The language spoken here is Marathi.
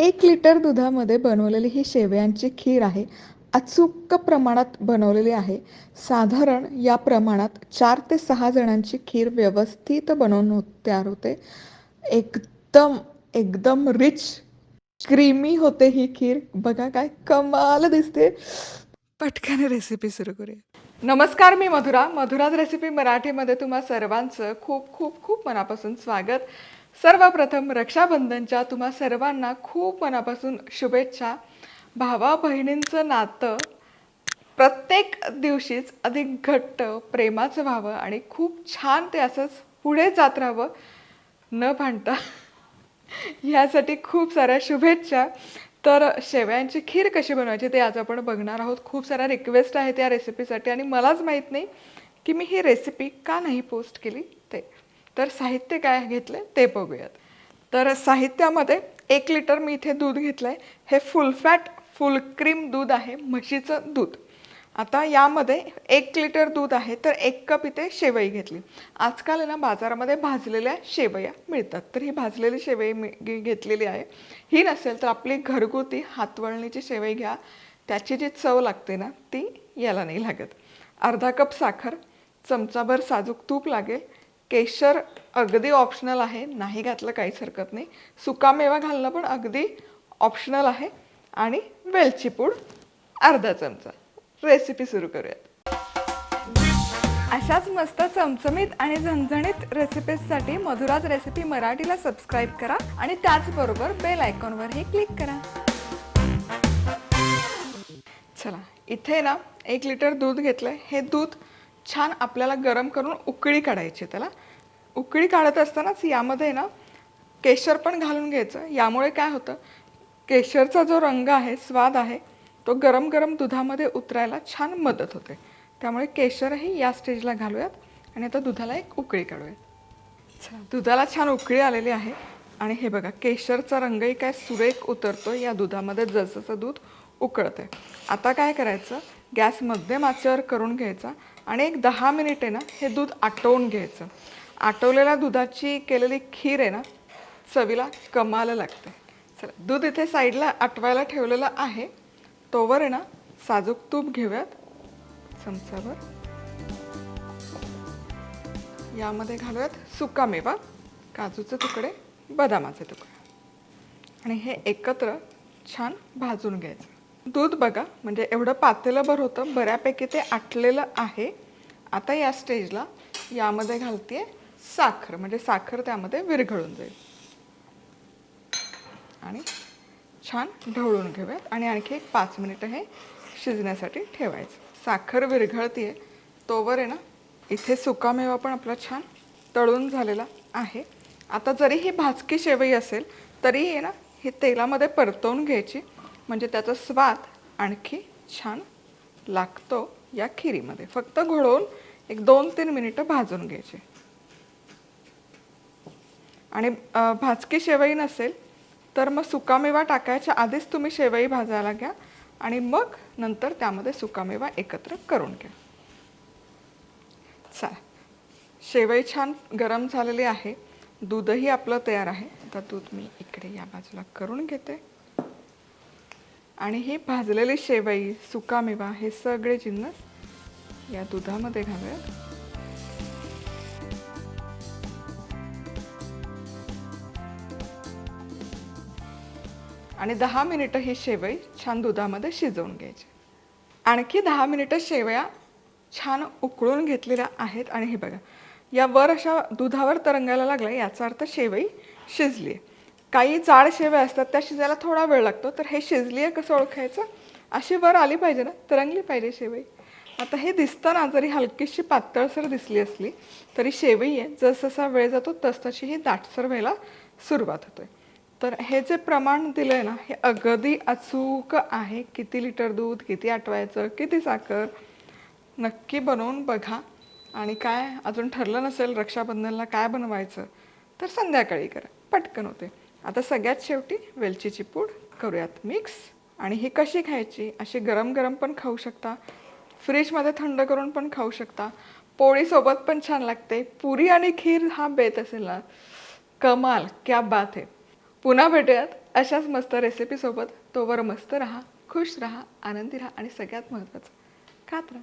एक लिटर दुधामध्ये बनवलेली ही शेवयांची खीर आहे. अचूक प्रमाणात बनवलेली आहे. साधारण या प्रमाणात चार ते सहा जणांची खीर व्यवस्थित बनवून तयार होते. एकदम एकदम रिच क्रीमी होते ही खीर. बघा काय कमाल दिसते. पटकन रेसिपी सुरू करूया. नमस्कार मी मधुरा. मधुराज रेसिपी मराठीमध्ये तुम्हा सर्वांचं खूप खूप खूप मनापासून स्वागत. सर्वप्रथम रक्षाबंधनच्या तुम्हा सर्वांना खूप मनापासून शुभेच्छा. भावा बहिणींचं नातं प्रत्येक दिवशीच अधिक घट्ट प्रेमाचं व्हावं आणि खूप छान ते असंच पुढे जात राहावं. न भांडता ह्यासाठी खूप साऱ्या शुभेच्छा. तर शेवयांची खीर कशी बनवायची ते आज आपण बघणार आहोत. खूप साऱ्या रिक्वेस्ट आहेत या रेसिपीसाठी आणि मलाच माहीत नाही की मी ही रेसिपी का नाही पोस्ट केली ते. तर साहित्य काय घेतलं ते बघूयात. तर साहित्यामध्ये एक लिटर मी इथे दूध घेतलं आहे हे फुल फॅट फुल क्रीम दूध आहे म्हशीचं दूध. आता यामध्ये एक लिटर दूध आहे तर एक कप इथे शेवई घेतली. आजकाल आहे ना बाजारामध्ये भाजलेल्या शेवया मिळतात. तर ही भाजलेली शेवई मी घेतलेली आहे. ही नसेल तर आपली घरगुती हातवळणीची शेवई घ्या. त्याची जी चव लागते ना ती याला नाही लागत. अर्धा कप साखर चमचाभर साजूक तूप लागेल. केशर अगदी ऑप्शनल आहे. नाही घातलं काहीच हरकत नाही. सुकामेवा घालणं पण अगदी ऑप्शनल आहे. आणि वेलची पूड अर्धा चमचा. रेसिपी सुरू करूयात. अशाच मस्त चमचमीत आणि झणझणीत रेसिपीजसाठी मधुराज रेसिपी मराठीला सबस्क्राईब करा आणि त्याचबरोबर बेल आयकॉनवरही क्लिक करा. चला इथे ना एक लिटर दूध घेतलं हे दूध छान आपल्याला गरम करून उकळी काढायची त्याला. उकळी काढत असतानाच यामध्ये ना केशर पण घालून घ्यायचं. यामुळे काय होतं केशरचा जो रंग आहे स्वाद आहे तो गरम गरम दुधामध्ये उतरायला छान मदत होते. त्यामुळे केशरही या स्टेजला घालूयात आणि आता दुधाला एक उकळी काढूयात. चला दुधाला छान उकळी आलेली आहे आणि हे बघा केशरचा रंगही काय सुरेख उतरतो या दुधामध्ये जसजसं दूध उकळते. आता काय करायचं? गॅस मध्यम आचेवर करून घ्यायचा आणि एक दहा मिनिटे ना हे दूध आटवून घ्यायचं. आटवलेल्या दुधाची केलेली खीर आहे ना चवीला कमाल लागते. चला दूध इथे साईडला आटवायला ठेवलेलं आहे. तोवर आहे ना साजूक तूप घेऊयात. चमचावर यामध्ये घालूयात सुकामेवा काजूचे तुकडे बदामाचे तुकडे. आणि हे एकत्र छान भाजून घ्यायचं. दूध बघा म्हणजे एवढं पातेलंभर होतं बऱ्यापैकी ते आटलेलं आहे. आता या स्टेजला यामध्ये घालते साखर म्हणजे साखर त्यामध्ये विरघळून जाईल. आणि छान ढवळून घेऊयात आणि आणखी एक पाच मिनिटं हे शिजण्यासाठी ठेवायचं. साखर विरघळते तोवर आहे ना इथे सुकामेवा पण आपला छान तळून झालेला आहे. आता जरी ही भाजकी शेवई असेल तरी आहे ना ही तेलामध्ये परतवून घ्यायची. म्हणजे त्याचा स्वाद आणखी छान लागतो या खिरीमध्ये. फक्त घोळवून एक दोन तीन मिनिटं भाजून घ्यायचे. आणि भाजकी शेवई नसेल तर मग सुकामेवा टाकायच्या आधीच तुम्ही शेवई भाजायला घ्या आणि मग नंतर त्यामध्ये सुकामेवा एकत्र करून घ्या. चला. शेवई छान गरम झालेली आहे. दूधही आपलं तयार आहे. आता दूध मी इकडे या बाजूला करून घेते. आणि ही भाजलेली शेवई सुकामेवा हे सगळे जिन्नस या दुधामध्ये घालूयात. आणि दहा मिनिटं ही शेवई छान दुधामध्ये शिजवून घ्यायची. आणखी दहा मिनिटं शेवया छान उकळून घेतलेल्या आहेत. आणि हे बघा या वर अशा दुधावर तरंगायला लागल्या याचा अर्थ शेवई शिजली आहे काही जाड शेव्या असतात त्या शिजायला थोडा वेळ लागतो. तर हे शिजली आहे कसं ओळखायचं? अशी वर आली पाहिजे ना तरंगली पाहिजे शेवई. आता हे दिसताना जरी हलकीशी पातळसर दिसली असली तरी शेवई आहे. जसजसा वेळ जातो तसतशी ही दाटसर व्हायला सुरुवात होते. तर हे जे प्रमाण दिलं आहे ना हे अगदी अचूक आहे. किती लिटर दूध किती आटवायचं किती साखर नक्की बनवून बघा. आणि काय अजून ठरलं नसेल रक्षाबंधनला काय बनवायचं तर संध्याकाळी करा. पटकन होते. आता सगळ्यात शेवटी वेलचीची पूड करूयात मिक्स. आणि ही कशी खायची? अशी गरम गरम पण खाऊ शकता. फ्रीजमध्ये थंड करून पण खाऊ शकता. पोळीसोबत पण छान लागते. पुरी आणि खीर हा बेत असेल ना. कमाल क्या बात आहे पुन्हा भेटूयात अशाच मस्त रेसिपीसोबत तोवर मस्त राहा खुश राहा आनंदी राहा आणि सगळ्यात महत्त्वाचं खात राहा.